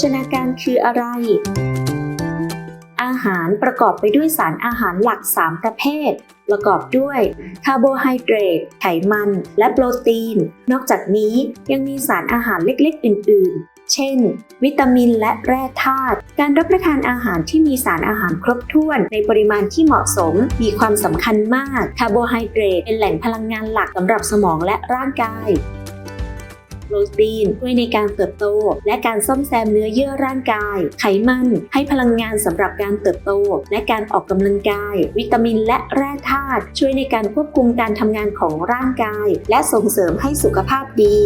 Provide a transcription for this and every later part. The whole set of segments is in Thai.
ชนาการคืออะไร อาหารประกอบไปด้วยสารอาหารหลัก 3 ประเภท ประกอบด้วยคาร์โบไฮเดรต ไขมัน และโปรตีน นอกจากนี้ยังมีสารอาหารเล็กๆ อื่น ๆเช่น วิตามินและแร่ธาตุ การรับประทานอาหารที่มีสารอาหารครบถ้วนในปริมาณที่เหมาะสม มีความสำคัญมาก คาร์โบไฮเดรตเป็นแหล่งพลังงานหลักสำหรับสมองและร่างกาย ปรตีนช่วยในการเติบโต และการซ่อมแซมเนื้อเยื่อร่างกาย ไขมัน ให้พลังงานสำหรับการเติบโต และการออกกำลังกาย วิตามินและแร่ธาตุช่วยในการควบคุมการทำงานของร่างกาย และส่งเสริมให้สุขภาพดี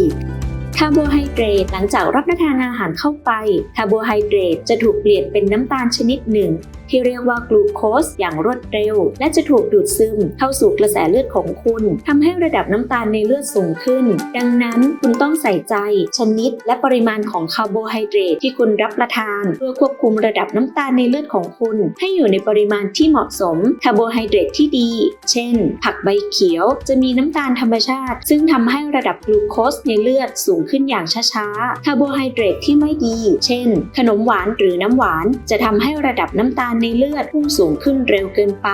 คาร์โบไฮเดรตหลังจากรับประทานอาหารเข้าไปคาร์โบไฮเดรตจะถูกเปลี่ยนเป็นน้ำตาลชนิดหนึ่ง ที่เรียกว่ากลูโคสอย่างรวดเร็ว และจะถูกดูดซึมเข้าสู่กระแสเลือดของคุณทำให้ระดับน้ำตาลในเลือดสูงขึ้น ดังนั้นคุณต้องใส่ใจชนิดและปริมาณของคาร์โบไฮเดรตที่คุณรับประทาน เพื่อควบคุมระดับน้ำตาลในเลือดของคุณ ให้อยู่ในปริมาณที่เหมาะสมคาร์โบไฮเดรตที่ดี เช่น ผักใบเขียวจะมีน้ำตาลธรรมชาติ ซึ่งทำให้ระดับกลูโคสในเลือดสูงขึ้นอย่างช้าๆคาร์โบไฮเดรตที่ไม่ดี เช่น ขนมหวานหรือน้ำหวาน จะทำให้ระดับน้ำตาลในเลือดพุ่งสูงขึ้นเร็วเกินไป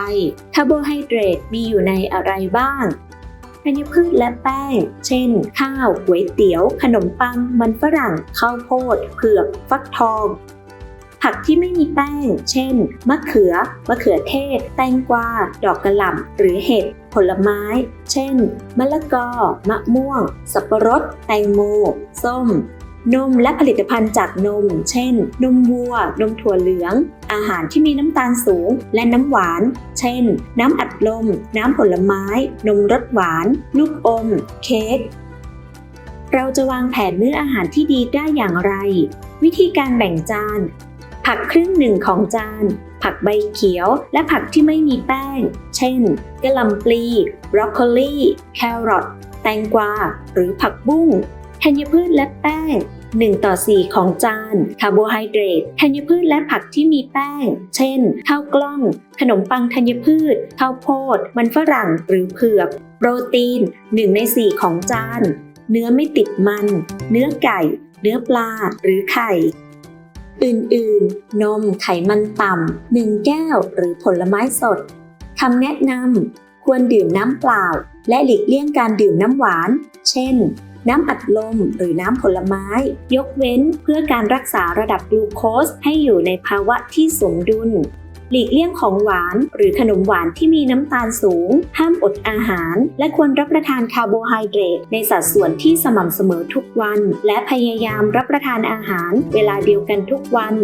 คาร์โบไฮเดรตมีอยู่ในอะไรบ้างธัญพืชและแป้ง เช่น ข้าวก๋วยเตี๋ยว ขนมปัง มันฝรั่ง ข้าวโพด เผือก ฟักทอง ผักที่ไม่มีแป้ง เช่น มะเขือ มะเขือเทศ แตงกวา ดอกกระหล่ำ หรือเห็ด ผลไม้ เช่น มะละกอ มะม่วง สับปะรด แตงโม ส้ม นมและผลิตภัณฑ์จากนม เช่น นมวัว นมถั่วเหลือง อาหารที่มีน้ำตาลสูง และน้ำหวาน เช่น น้ำอัดลม น้ำผลไม้ นมรสหวาน ลูกอม เค้ก เราจะวางแผนมื้ออาหารที่ดีได้อย่างไร วิธีการแบ่งจาน ผักครึ่งหนึ่งของจาน ผักใบเขียว และผักที่ไม่มีแป้ง เช่นกะหล่ำปลีบรอกโคลี แครอท แตงกวา หรือผักบุ้ง ธัญพืชและแป้ง 1 ต่อ 4 ของจานคาร์โบไฮเดรตธัญพืชและผักที่มีแป้ง เช่น ข้าวกล้อง ขนมปังธัญพืช ข้าวโพด มันฝรั่งหรือเผือก โปรตีน 1 ใน 4 ของจาน เนื้อไม่ติดมัน เนื้อไก่ เนื้อปลาหรือไข่ อื่นๆ นมไขมันต่ำ1แก้วหรือผลไม้สดคำแนะนำควรดื่มน้ำเปล่า และหลีกเลี่ยงการดื่มน้ำหวาน เช่น น้ำอัดลมหรือน้ำผลไม้ ยกเว้นเพื่อการรักษาระดับกลูโคสให้อยู่ในภาวะที่สมดุล หลีกเลี่ยงของหวานหรือขนมหวานที่มีน้ำตาลสูง ห้ามอดอาหาร และควรรับประทานคาร์โบไฮเดรตในสัดส่วนที่สม่ำเสมอทุกวัน และพยายามรับประทานอาหารเวลาเดียวกันทุกวัน